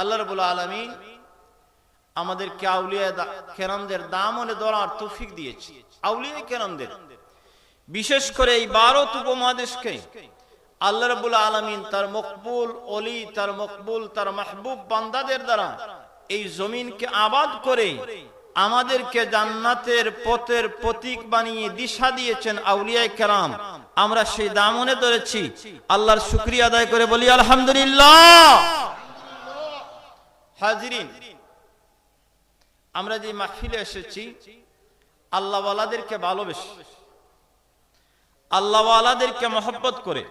আল্লাহ রবুল আলমিন আমাদেরকে আউলিয়া কেরামদের দামনে ধরার তৌফিক দিয়েছে। আউলিয়া কেরামদের। বিশেষ করে এই ভারত উপমহাদেশকে আল্লাহ রবুল আলমিন তার মকবুল অলি তার মকবুল, তার মাহবুব বান্দাদের দ্বারা এই জমিনকে আবাদ করে আমাদেরকে জান্নাতের পথের প্রতীক বানিয়ে দিশা দিয়েছেন আউলিয়ায় কেরাম। আমরা সেই দামনে ধরেছি। আল্লাহর শুক্রিয়া আদায় করে বলি, আলহামদুলিল্লাহ। হাজিরিন, আমরা যে মাহফিলে এসেছি, আল্লাহওয়ালাদেরকে ভালোবেসে, আল্লাহওয়ালাদেরকে মহব্বত করে,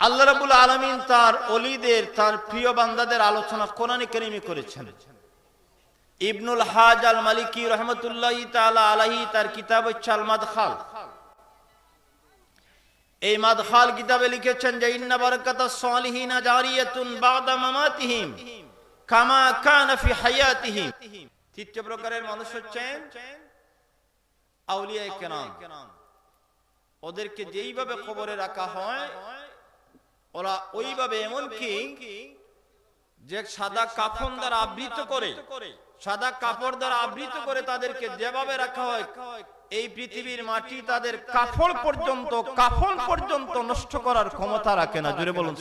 আল্লাহ রাবুল আলমিন তার অলিদের তার প্রিয় বান্দাদের আলোচনা কোরআনে কেরিমি করেছেন। ইবনুল হাজ আল মালিকি রহমতুল্লাহ তাআলা আলাহি তার কিতাব হচ্ছে আল মাদখাল এই মাদখাল কিতাবে লিখেছেন যে, ইন্না বারাকাতা সালিহিনা জারিয়াতুন বাদা মামাতিহিম, কামা কানা ফি হায়াতিহিম। তৃতীয় প্রকারের মানুষ হচ্ছেন আউলিয়া কেরাম। ওদেরকে যেইভাবে খবরে রাখা হয়, ওরা ওইভাবে এমন কি যে সাদা কাফন দ্বারা আবৃত করে সাদা কাপড় দ্বারা আবৃত করে তাদেরকে যেভাবে রাখা হয়, এই পৃথিবীর মাটি তাদের কাফড় পর্যন্ত কাফন পর্যন্ত নষ্ট করার ক্ষমতা রাখে না। জুড়ে বলুন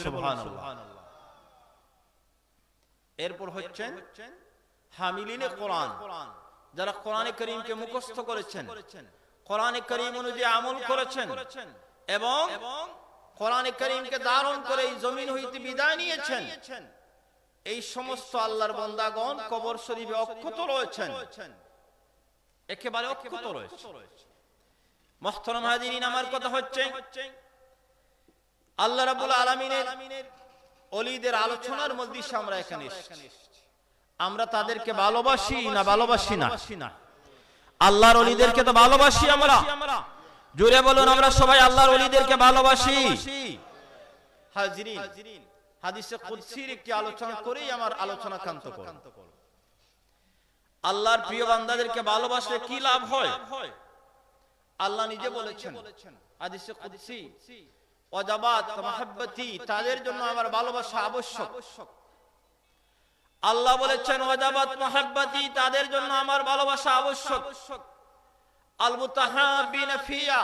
এরপর হচ্ছেন হামিলিনে কোরআন। যারা কোরআনে করিমকে মুখস্থ করেছেন, কোরআনে করিম অনুযায়ী আমল করেছেন এবং কোরআনে করিমকে ধারণ করে এই জমিন হইতে বিদায় নিয়েছেন এই সমস্ত আল্লাহর বন্দাগণ কবর শরীফে অক্ষত রয়েছেন। একেবারে অক্ষত রয়েছে। মহতরম হাজিরিন, আমার কথা হচ্ছে, আল্লাহ রাবুল আলমিনের অলিদের আলোচনার মধ্যে আমরা এখানে আমরা তাদেরকে ভালোবাসি না ভালোবাসি না? আল্লাহর অলিদেরকে তো ভালোবাসি আমরা। জুড়ে বলুন, আমরা সবাই আল্লাহর অলিদেরকে ভালোবাসি। হাজিরিন হাদিসে কুদসির একটি আলোচনা করেই আমার আলোচনা কান্ত করব আল্লাহর প্রিয় বান্দাদেরকে ভালোবাসলে কি লাভ হয়? আল্লাহ নিজে বলেছেন হাদিসে কুদসি ওয়াজাবাত মাহাব্বতি তাদের জন্য আমার ভালোবাসা আবশ্যক। আল্লাহ বলেছেন ওয়াজাবাত মাহাব্বতি তাদের জন্য আমার ভালোবাসা আবশ্যক। আল মুতাহাবিনা ফিয়া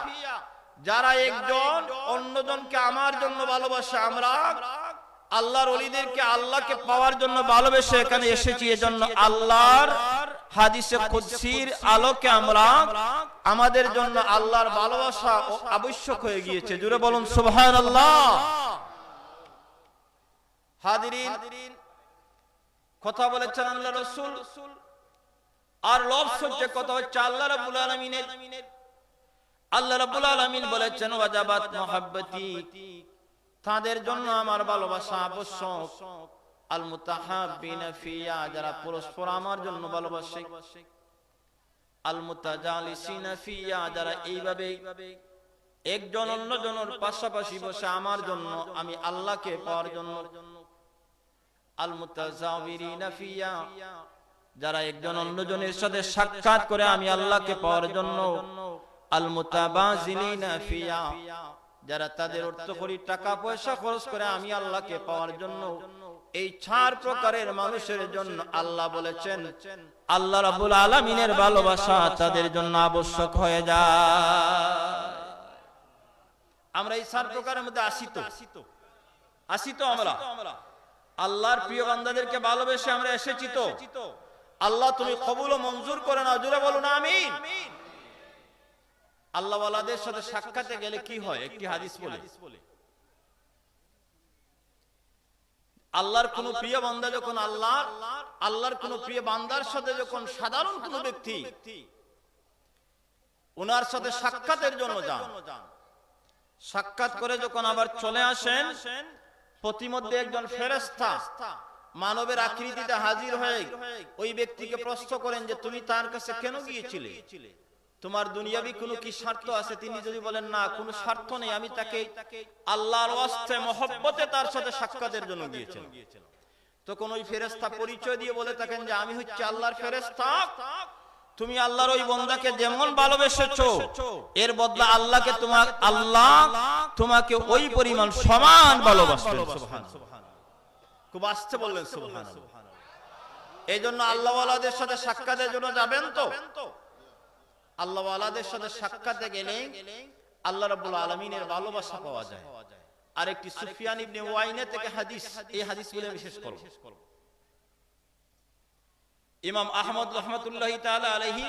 যারা একজন অন্যজনকে আমার জন্য ভালোবাসে আমরা আল্লাহর অলিদেরকে আল্লাহকে পাওয়ার জন্য ভালোবেসে এখানে এসেছি, এজন্য আল্লাহর হাদিসে কুদসির আলোকে আমরা আমাদের জন্য আল্লাহর ভালোবাসা আবশ্যক হয়ে গিয়েছে। জুড়ে বলুন, সুবহানাল্লাহ। হাদিরিন কথা বলেছেন আল্লাহ রসুল। আর লব সহ্য কথা হচ্ছে আল্লাহ রাব্বুল আলামিনের। আল্লাহ রাব্বুল আলামিন বলেছেন, ওয়াজাবাত মুহাব্বতি তাদের জন্য আমার ভালোবাসা আবশ্যক। আল যারা পরস্পর আমার জন্য ভালোবাসে। আল যারা এইভাবে একজন অন্যজনের পাশাপাশি বসে আমার জন্য, আমি আল্লাহকে পাওয়ার জন্য। আল যারা একজন অন্যজনের সাথে সাক্ষাৎ করে আমি আল্লাহকে পাওয়ার জন্য। আল মুতাবাজিলিনা যারা তাদের অর্থ করি টাকা পয়সা খরচ করে আমি আল্লাহকে পাওয়ার জন্য এই চার প্রকারের মানুষের জন্য আল্লাহ বলেছেন আল্লাহ রাব্বুল আলামিনের ভালোবাসা তাদের জন্য আবশ্যক হয়ে যায়। আমরা এই চার প্রকারের মধ্যে আসি তো আসি তো আমরা। আল্লাহর প্রিয় বান্দাদেরকে ভালোবেসে আমরা এসেছি তো। আল্লাহ তুমি কবুল ও মঞ্জুর করে না জুড়ে বলুন আমিন। আল্লাহ ওয়ালাদের সাথে সাক্ষাতে গেলে কি হয়? একটি হাদিস বলে। আল্লাহর কোন প্রিয় বান্দা যখন আল্লাহ, আল্লাহর কোন প্রিয় বান্দার সাথে যখন সাধারণ কোন ব্যক্তি ওনার সাথে সাক্ষাতের জন্য যান। সাক্ষাৎ করে যখন আবার চলে আসেন প্রতিমধ্যে একজন ফেরেস্তা মানবের আকৃতিতে হাজির হয়ে ওই ব্যক্তিকে প্রশ্ন করেন যে, তুমি তার কাছে কেন গিয়েছিলে? তোমার দুনিয়াবি কোনো কি স্বার্থ আছে? তিনি যদি বলেন, না, কোনো স্বার্থ নেই। আমি তাকে আল্লাহর ওয়াস্তে, মহব্বতে তার সাথে সাক্ষাতের জন্য গিয়েছিলাম তখন ওই ফেরেস্তা পরিচয় দিয়ে বলে থাকেন যে, আমি হচ্ছে আল্লাহর ফেরেস্তা তুমি আল্লাহর ওই বন্দাকে যেমন ভালোবেসেছো, এর বদলা আল্লাহকে তোমার আল্লাহ তোমাকে ওই পরিমাণ সমান ভালোবাসবেন খুব আসতে বললেন, সুবহানাল্লাহ। এই জন্য আল্লাহওয়ালাদের সাথে সাক্ষাতের জন্য যাবেন তো? আল্লাহওয়ালাদের সাথে সাক্ষাতে গেলে আল্লাহ রাব্বুল আলামিনের ভালোবাসা পাওয়া যায়। আর একটি সুফিয়ান ইবনে থেকে হাদিস, এই হাদিস বলে বিশেষ করব। ইমাম আহমদ রহমতুল্লাহ তাআলা আলাইহি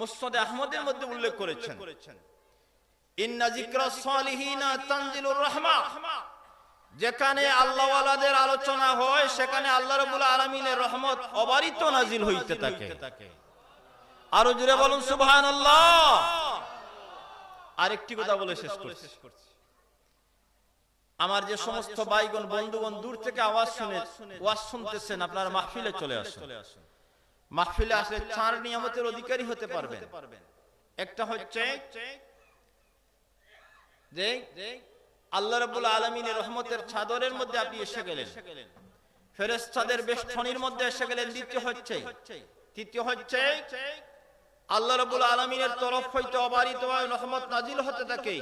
মুসনাদ আহমদের মধ্যে উল্লেখ করেছেন, ইন্না যিকরা সালিহিনা তানজিলুর রাহমা। যেখানে আল্লাহওয়ালাদের আলোচনা হয়, সেখানে আল্লাহ রাব্বুল আলামিনের রহমত অবারিত নাজিল হইতে থাকে। আরও জুড়ে বলুন, সুবহানাল্লাহ। আরেকটি কথা বলে শেষ করছি। আমার যে সমস্ত ভাইগণ, বন্ধুগণ, দূর থেকে আওয়াজ শুনে, ওয়াজ শুনতেছেন, আপনারা মাহফিলে চলে আসুন। মাহফিলে আসলে চার নিয়ামতের অধিকারী হতে পারবেন। একটা হচ্ছে যে আল্লাহ রাব্বুল আলামিনের রহমতের চাদরের মধ্যে আপনি এসে গেলেন। ফেরেশতাদের বেষ্টনীর মধ্যে এসে গেলেন। দ্বিতীয় হচ্ছে তৃতীয় হচ্ছে আল্লাহ রাব্বুল আলামিনের তরফ হইতে অবারিত রহমত নাজিল হতে থাকে।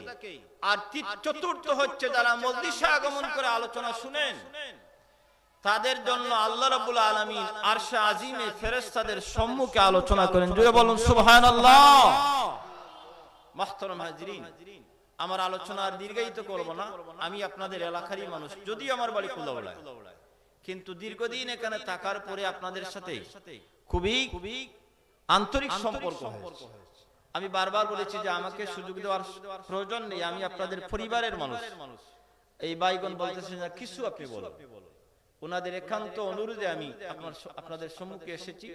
আর চতুর্থ হচ্ছে যারা মজলিসে আগমন করে আলোচনা শুনেন, তাদের জন্য আল্লাহ রাব্বুল আলামিন আরশে আজিমে ফেরেশতাদের সম্মুখে আলোচনা করেন। জুড়ে বলুন, সুবহানাল্লাহ। মাহতারাম হাজরিন, আমার আলোচনা আর দীর্ঘায়িত করব না। আমি আপনাদের এলাকারই মানুষ যদি আমার বাড়ি কুলাউড়ায় কিন্তু দীর্ঘদিন এখানে থাকার পরে আপনাদের সাথে খুবই খুবই আন্তরিক সম্পর্ক হয়েছে। আমি বারবার বলেছি যে আমাকে সুযোগ দেওয়ার প্রয়োজন নেই আমি আপনাদের পরিবারের মানুষ। এই বাইগন বলতেছেন যে কিছু আপনি বলুন। ওনাদের একান্ত অনুরোধে আমি আপনার আপনাদের সম্মুখে এসেছি।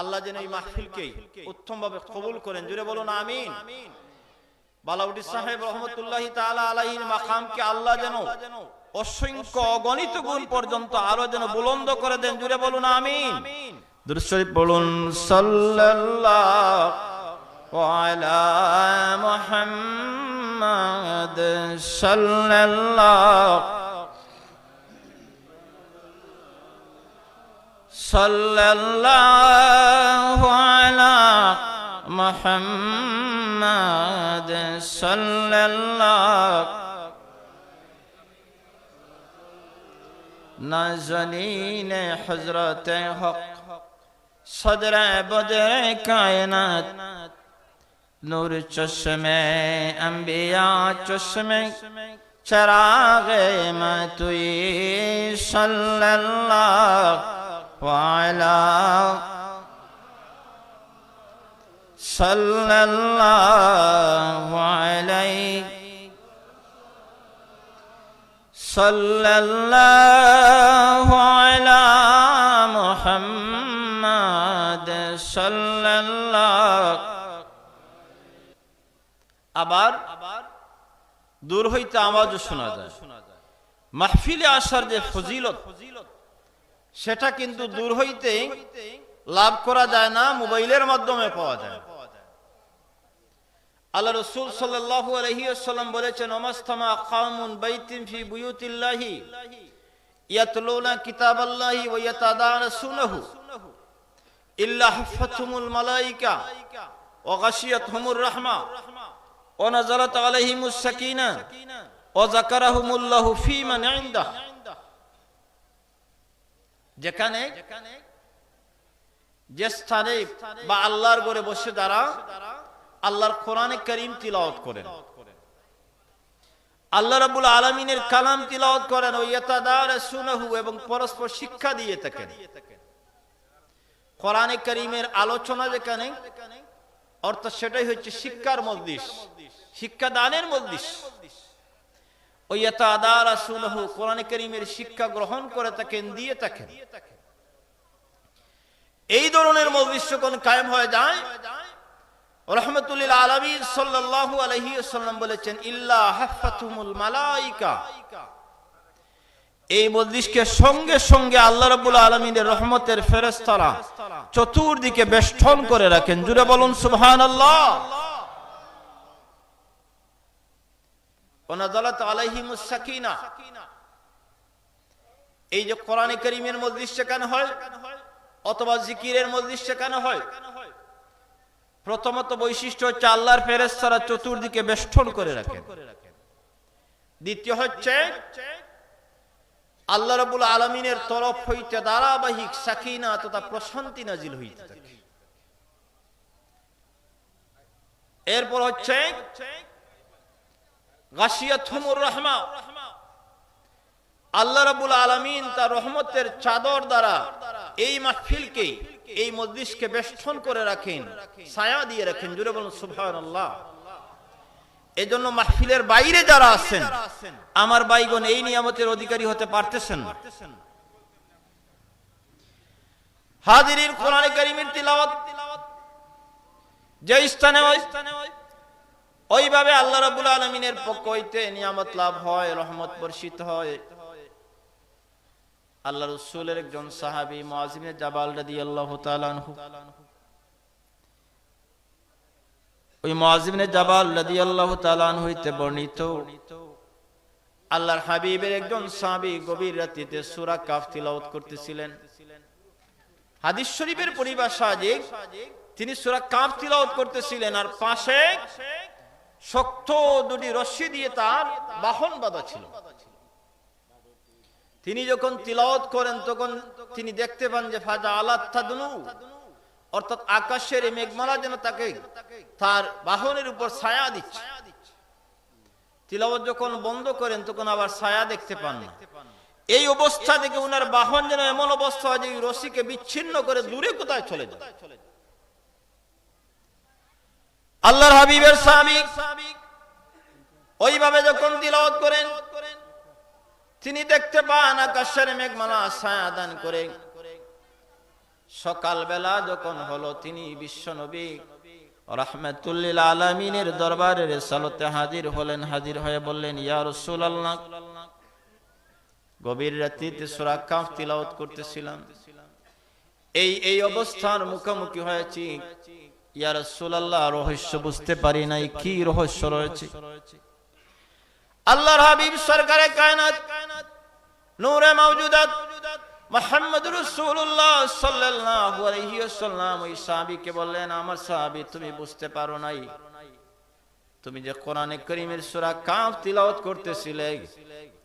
আল্লাহ যেন এই মাহফিলকে উত্তম ভাবে কবুল করেন। জুড়ে বলুন আমিন। বালাউদ্দিন সাহেব রহমতুল্লাহ তাআলা আলাইহির মাকামকে আল্লাহ যেন অসংখ্য অগণিত গুণ পর্যন্ত আরও যেন বুলন্দ করে দেন। জুড়ে বলুন আমিন। درود شریف بولون صلی اللہ علی محمد صلی اللہ صلی اللہ على محمد صلی اللہ نازلين حضرت حق صدر بدر کائنات نور چشم انبیاء چشم چراغ میں توی صلی اللہ وعلا صلى الله عليه صلى الله على محمد আবার দূর হইতে আওয়াজও শোনা যায়। মাহফিলে আসার যে ফজিলত, সেটা কিন্তু দূর হইতে লাভ করা যায় না, মোবাইলের মাধ্যমে পাওয়া যায়। আল্লাহ রসুল সাল্লাল্লাহু আলাইহি ওয়াসাল্লাম বলেছেন, ওমাস্তামা কাউমুন বাইতিন ফি বুয়ুতিল্লাহি ইয়াতলুনা কিতাবাল্লাহি ওয়া ইয়াতাদারাসুনাহু। যেখানে যে স্থানে বা আল্লাহর বসে আল্লাহর কোরআনে করিম তিলাওয়াত করেন। আল্লাহ রাব্বুল আলামিনের কালাম তিলাওয়াত করেন ও এবং পরস্পর শিক্ষা দিয়ে থাকেন। কোরআনে করিমের আলোচনা যেখানে অর্থাৎ সেটাই হচ্ছে শিক্ষার মজলিস মজলিস। ও ইয়াতাদারাসুনাহু কোরআনে করিমের শিক্ষা গ্রহণ করে থাকেন, দিয়ে থাকেন। এই ধরনের মজলিস যখন কায়েম হয়ে যায়, রহমতুল্লিল আলমী সাল্লাল্লাহু আলাইহি ওয়াসাল্লাম বলেছেন, ইল্লা হাফাতুমুল মালাইকা। এই মজলিসকে সঙ্গে সঙ্গে আল্লাহ রাব্বুল আলামিনের রহমতের ফেরেশতারা চতুর্দিকে বেষ্টন করে রাখেন। জুড়ে বলুন আলাইহিমুস সাকিনা। এই যে কোরআনে কারীমের মজলিস সেখানে হয়, অথবা জিকিরের মজলিস সেখানে হয়। প্রথমত বৈশিষ্ট্য হচ্ছে আল্লাহর ফেরেশতারা চতুর্দিকে বেষ্টন করে রাখেন। দ্বিতীয় হচ্ছে আল্লাহ রাব্বুল আলামিনের তরফ হইতে ধারাবাহিক সাকিনা তথা প্রশান্তি নাজিল হইতে থাকে। এরপর হচ্ছে রহমা। আল্লাহ রাব্বুল আলামিন তার রহমতের চাদর দ্বারা এই মাহফিলকে, এই মজলিসকে বেষ্টন করে রাখেন, ছায়া দিয়ে রাখেন। জুড়ে বলুন, সুবহানাল্লাহ। এজন্য মাহফিলের বাইরে যারা আছেন, আমার বাইগণ এই নিয়ামতের অধিকারী হতে পারতেছেন না। হাজিরিন কোরআনে কারীমের তিলাওয়াত, যে স্থানে হয় ওইভাবে আল্লাহ রাব্বুল আলামিনের পক্ষ হইতে নিয়ামত লাভ হয়, রহমত বর্ষিত হয়। আল্লাহ রসুলের একজন সাহাবী মুআযিম জাবাল রাদিয়াল্লাহু তাআলা আনহু ওই ইবনে জাবাল রাদিয়াল্লাহু তাআলা আনহু হইতে বর্ণিত। আল্লাহর হাবিবের একজন সাহাবী গভীর রাতে সূরা কাফ তিলাওয়াত করতেছিলেন। হাদিস শরীফের পরিভাষা যে তিনি সূরা কাফ তিলাওয়াত করতেছিলেন আর পাশে শক্ত দুটি রশ্মি দিয়ে তার বাহন বাঁধা ছিল। তিনি যখন তিলাওয়াত করেন তখন তিনি দেখতে পান যে ফাজা আলাত্তাদনু অর্থাৎ আকাশের এই মেঘমালা যেন তাকে তার বাহনের উপর ছায়া দিচ্ছে। তিলাওয়াত যখন বন্ধ করেন, তখন আবার ছায়া দেখতে পান না। এই অবস্থা থেকে উনার বাহন যেন এমন অবস্থা হয় যে রশিকে বিচ্ছিন্ন করে দূরে কোথায় চলে যায়। আল্লাহর হাবিবের স্বামী ওইভাবে যখন করেন, তিনি দেখতে পান আকাশের মেঘমালা ছায়া দান করে। সকালবেলা যখন হলো, তিনি বিশ্ব নবী রহমতুল্লিল আলমিনের দরবারে রেসালতে হাজির হলেন, হাজির হয়ে বললেন, ইয়া রাসূলুল্লাহ। গভীর রাত্রিতে সূরা কাফ তিলাওয়াত করতেছিলাম। এই এই অবস্থার মুখোমুখি হয়েছি। ইয়া রাসূলুল্লাহ, রহস্য বুঝতে পারি নাই, কি রহস্য রয়েছে? আল্লাহর হাবিব সরকারে কায়নাত, নূরে মাওজুদাত মুহাম্মদ রাসূলুল্লাহ সাল্লাল্লাহু আলাইহি ওয়াসাল্লাম, ওই সাহাবীকে বললেন, আমার সাহাবী, তুমি বুঝতে পারো নাই। তুমি যে কোরআনে কারীমের সূরা কাফ তিলাওয়াত করতেছিলে,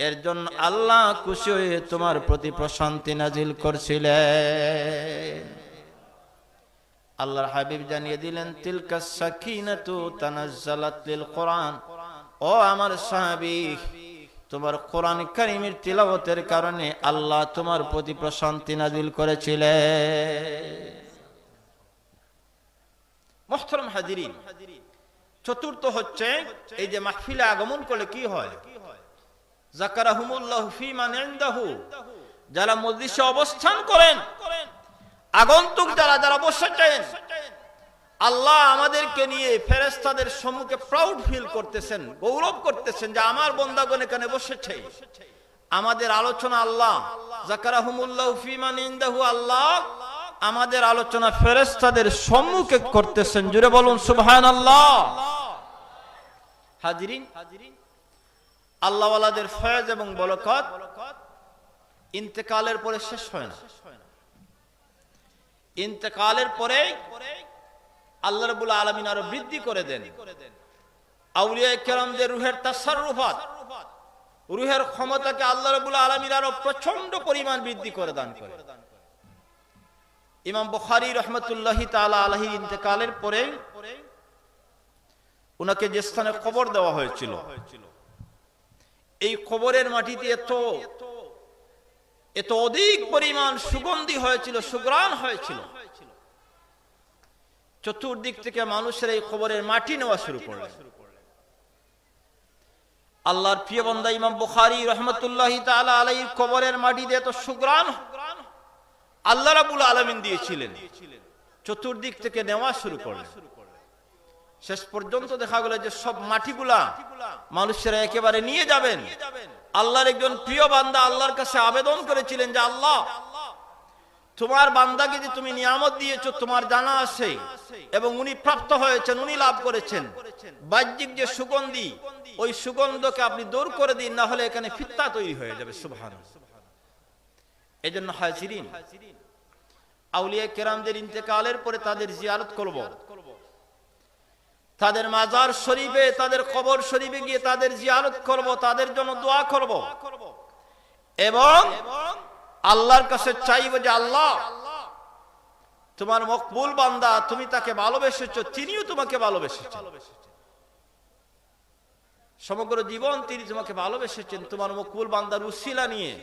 এর জন্য আল্লাহ খুশি হয়ে তোমার প্রতি প্রশান্তি নাজিল করছিলেন আল্লাহর হাবিব জানিয়ে দিলেন, তিলকা সাকিনাতু তানাজ্জালাত লিল কোরআন। ও আমার সাহাবী তোমার কোরআন কারিমের তিলাওয়াতের কারণে আল্লাহ তোমার প্রতি প্রশান্তি নাজিল করেছিলেন। মোহতরম হাজিরিন, চতুর্থ হচ্ছে এই যে মাহফিলে আগমন করলে কি হয়? জাকারাহুমুল্লাহ ফি মান ইনদাহু, যারা মজলিসে অবস্থান করেন, আগন্তুক যারা যারা বসেছেন আল্লাহ আমাদেরকে নিয়ে ফেরেস্তাদের সম্মুখে প্রাউড ফিল করতেছেন, গৌরব করতেছেন যে আমার বন্দাগণ এখানে বসেছে। আমাদের আলোচনা আল্লাহ। জাকারাহুমুল্লাহ ফিমান ইনদাহু আল্লাহ। আমাদের আলোচনা ফেরেস্তাদের সম্মুখে করতেছেন। জুড়ে বলুন, সুবহানাল্লাহ। হাজিরিন, আল্লাহওয়ালাদের ফয়েজ এবং বরকত ইন্তেকালের পরে শেষ হয় না। ইন্তেকালের পরে আল্লাহ রাব্বুল আলামিন আরও বৃদ্ধি করে দেন। আউলিয়া রুহের তাসাররুফাত রুহের ক্ষমতাকে আল্লাহ রাব্বুল আলামিন আরও প্রচণ্ড পরিমাণ বৃদ্ধি করে দান করে। ইমাম বুখারী তাআলা আলাইহি ইন্তেকালের পরে উনাকে যে স্থানে কবর দেওয়া হয়েছিল, এই কবরের মাটিতে এত এত অধিক পরিমাণ সুগন্ধি হয়েছিল সুগ্রাণ হয়েছিল। চতুর্দিক থেকে মানুষের এই খবরের মাটি নেওয়া শুরু করলেন। আল্লাহর প্রিয় বন্দা ইমাম বুখারী রহমতুল্লাহ তাআলা আলাইহির কবরের মাটিতে এত সুগ্রাণ আল্লাহ রাব্বুল আলামিন দিয়েছিলেন। চতুর্দিক থেকে নেওয়া শুরু করলেন। শেষ পর্যন্ত দেখা গেল যে সব মাটিগুলা মানুষেরা একেবারে নিয়ে যাবেন। আল্লাহর একজন প্রিয় বান্দা আল্লাহর কাছে আবেদন করেছিলেন যে আল্লাহ তোমার বান্দাকে যে তুমি নিয়ামত দিয়েছ, তোমার জানা আছে। এবং উনি প্রাপ্ত হয়েছেন, উনি লাভ করেছেন। বাহ্যিক যে সুগন্ধি, ওই সুগন্ধকে আপনি দূর করে দিন, না হলে এখানে ফিত্তা তৈরি হয়ে যাবে। সুবহান এই জন্য হাজিরিন, আউলিয়া কেরামদের ইন্তেকালের পরে তাদের জিয়ারত করব। তাদের মাজার শরীফে, তাদের কবর শরীফে গিয়ে তাদের জিয়ারত করব, তাদের জন্য দোয়া করব। এবং আল্লাহর কাছে চাইব যে আল্লাহ, তোমার মকবুল বান্দা, তুমি তাকে ভালোবেসেছো, তিনিও তোমাকে ভালোবেসেছেন। সমগ্র জীবন তিনি তোমাকে ভালোবেসেছেন। তোমার মকবুল বান্দার উসিলা নিয়ে,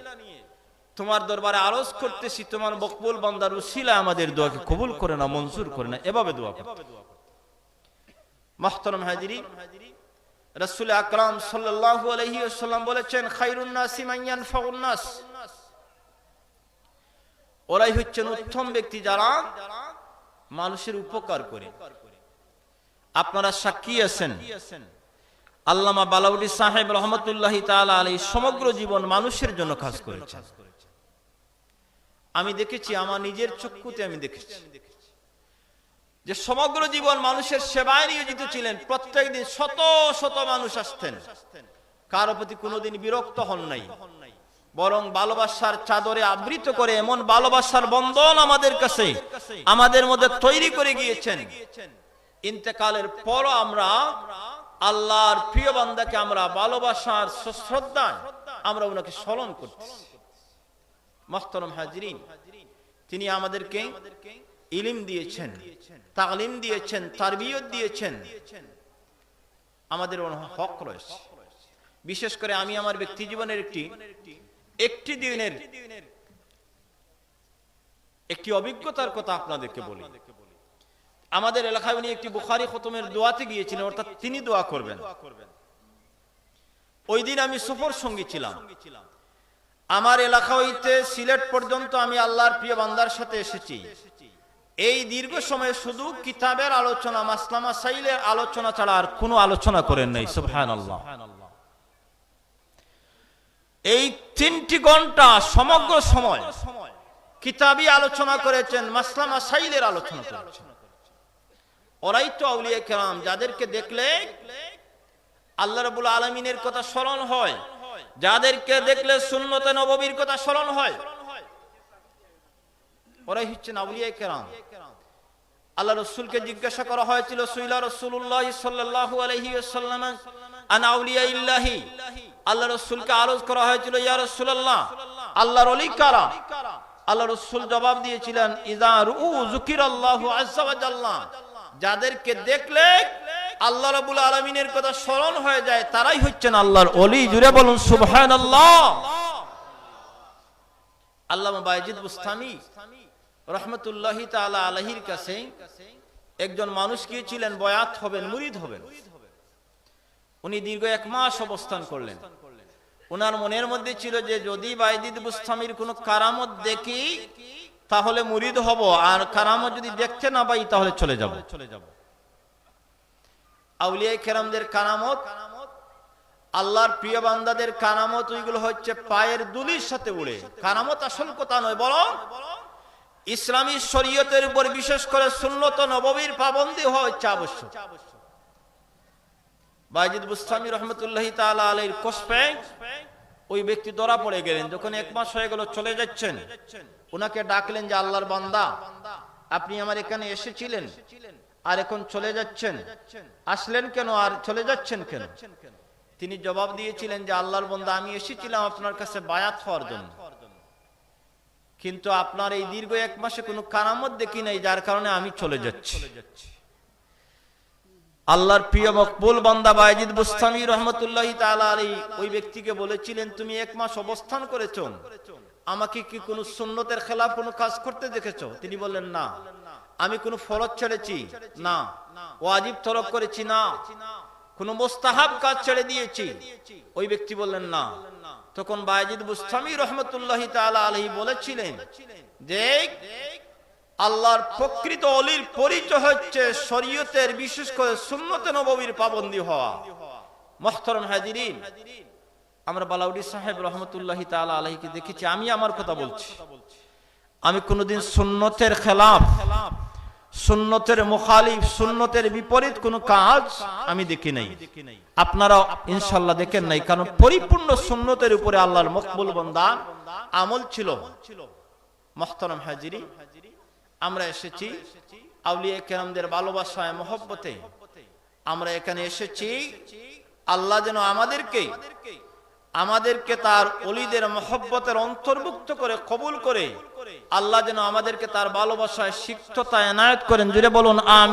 তোমার দরবারে আরজ করতেছি, তোমার মকবুল বান্দার উসিলা আমাদের দোয়াকে কবুল করে না মঞ্জুর করে না এভাবে দোয়া মাহতরম হাজিরি রাসূল আকরাম সাল্লাল্লাহু আলাইহি ওয়াসাল্লাম বলেছেন খায়রুন নাসি মান ইয়ানফাউন নাস। ওরাই হচ্ছেন উত্তম ব্যক্তি যারা মানুষের উপকার করে। আপনারা সাক্ষী আছেন। আল্লামা বালাউদ্দি সাহেব রহমতুল্লাহ আলী সমগ্র জীবন মানুষের জন্য কাজ করেছেন। আমি দেখেছি, আমার নিজের চক্ষুতে আমি দেখেছি। যে সমগ্র জীবন মানুষের সেবায় নিয়োজিত ছিলেন, প্রত্যেক দিন শত শত মানুষ আসতেন। কারও প্রতি কোনোদিন বিরক্ত হন নাই। বরং ভালোবাসার চাদরে আবৃত করে এমন ভালোবাসার বন্ধন আমাদের কাছে, আমাদের মধ্যে তৈরি করে গিয়েছেন। ইন্তেকালের পর আমরা আল্লাহর প্রিয় বান্দাকে আমরা ভালোবাসার শ্রদ্ধায় আমরা ওনাকে স্মরণ করতেছি মস্তরম হাজরিন, তিনি আমাদেরকে ইলিম দিয়েছেন, তালিম দিয়েছেন, তারবিয়ত দিয়েছেন। আমাদের হক রয়েছে। বিশেষ করে আমি আমার ব্যক্তি জীবনের একটি একটি দিনের একটি অভিজ্ঞতার কথা আপনাদেরকে বলি। আমাদের এলাকায় উনি একটি বুখারি খতমের দোয়াতে গিয়েছিলেন, অর্থাৎ তিনি দোয়া করবেন। ওই দিন আমি সফর সঙ্গী ছিলাম। আমার এলাকা হইতে সিলেট পর্যন্ত আমি আল্লাহর প্রিয় বান্দার সাথে এসেছি। এই দীর্ঘ সময়ে শুধু কিতাবের আলোচনা, মাসলামা সাইলের আলোচনা ছাড়া আর কোনো আলোচনা করেন নাই সুবহান আল্লাহ এই তিনটি ঘণ্টা সমগ্র সময় কিতাবি আলোচনা করেছেন মাসলামা সাইলের আলোচনা করেছেন। ওরাই তো আউলিয়া কেরাম, যাদেরকে দেখলে আল্লাহ রাবুল আলমিনের কথা স্মরণ হয়, যাদেরকে দেখলে শূন্যতে নববীর কথা স্মরণ হয়। ওরাই হচ্ছেন আউলিয়া কেরাম। আল্লাহ রসুলকে জিজ্ঞাসা করা হয়েছিল, সুইলা রসুল্লাহ আলাইহি ওয়াসাল্লাম, আন আউলিয়া ইল্লাহি? আল্লাহ রসুলকে আরজ করা হয়েছিল, ইয়া রাসূলুল্লাহ, আল্লাহর ওলি কারা? আল্লাহ রসুল জবাব দিয়েছিলেন যাদেরকে দেখলে আল্লাহ রাব্বুল আলামিনের কথা স্মরণ হয়ে যায়, তারাই হচ্ছেন আল্লাহর ওলি। জুড়ে বলুন, সুবহানাল্লাহ। আল্লামা বাইজিদ রহমতুল্লাহি তাআলা আলাইহির কাছে একজন মানুষ গিয়েছিলেন, বয়াত হবেন, মুরিদ হবেন। উনি দীর্ঘ এক মাস অবস্থান করলেন। ওনার মনের মধ্যে ছিল যে, যদি বাইজিদ বুস্তামির কোনো কারামত দেখি, তাহলে মুরিদ হব। আর কারামত যদি দেখতে না পাই, তাহলে চলে যাব। চলে যাব আউলিয়া কেরামদের কারামত, আল্লাহর প্রিয় বান্দাদের কারামত, ওইগুলো হচ্ছে পায়ের দুলির সাথে উড়ে। কারামত আসল কথা নয়, বরং ইসলামী শরীয়তের উপর বিশেষ করে সুন্নত নববীর পাবন্দি হওয়া হচ্ছে আবশ্যক। বাইজিদ বুস্তামি রহমতুল্লাহ তাআলা আলাইহির কোসপে ওই ব্যক্তি ধরা পড়ে গেলেন। যখন এক মাস হয়ে গেল, চলে যাচ্ছেন। ওনাকে ডাকলেন যে, আল্লাহর বান্দা, আপনি আমার এখানে এসেছিলেন আর এখন চলে যাচ্ছেন। আসলেন কেন আর চলে যাচ্ছেন কেন? তিনি জবাব দিয়েছিলেন যে, আল্লাহর বান্দা, আমি এসেছিলাম আপনার কাছে বায়াত হওয়ার জন্য। কিন্তু আপনার এই দীর্ঘ এক মাসে কোনো কারামত দেখি নাই, যার কারণে আমি চলে যাচ্ছি। আল্লাহর প্রিয় মকবুল বান্দা বাইজিদ বুস্তামি রহমতুল্লাহ তাআলা আলী ওই ব্যক্তিকে বলেছিলেন, তুমি এক মাস অবস্থান করেছ। আমাকে কি কোন সুন্নতের খেলাফ, কোনো কাজ করতে দেখেছ? তিনি বললেন, না। আমি কোন ফরজ ছেড়েছি? না। ওয়াজিব তরক করেছি, না। কোন মোস্তাহাব কাজ ছেড়ে দিয়েছি? ওই ব্যক্তি বললেন, না। তখন বাইজিদ বুস্তামি রহমতুল্লাহ তাআলা আলী বলেছিলেন দেখ আল্লাহর প্রকৃত অলির পরিচয় হচ্ছে শরীয়তের, বিশেষ করে সুন্নতে নববীর পাবন্দি হওয়া। মহতরম হাজিরিন, আমরা বালাউডি সাহেব রহমতুল্লাহ তাআলা আলাইহিকে দেখেছি, আমি আমার কথা বলছি। আমি কোনোদিন সুন্নতের খেলাফ, সুন্নতের মুখালিফ, সুন্নতের বিপরীত কোনো কাজ আমি দেখি নাই। আপনারা ইনশাল্লাহ দেখেন নাই, কারণ পরিপূর্ণ সুন্নতের উপরে আল্লাহর মকবুল বন্দা আমল ছিল। মহতরম হাজিরি আমরা এসেছি আউলিয়া কেরামদের ভালোবাসায় মহব্বতে। আমরা এখানে এসেছি আল্লাহ যেন আমাদেরকে আমাদেরকে তার অলিদের মহব্বতের অন্তর্ভুক্ত করে, কবুল করে। আল্লাহ যেন আমাদেরকে তার ভালোবাসায় সিক্ততা এনায়ত করেন। জুড়ে বলুন আমি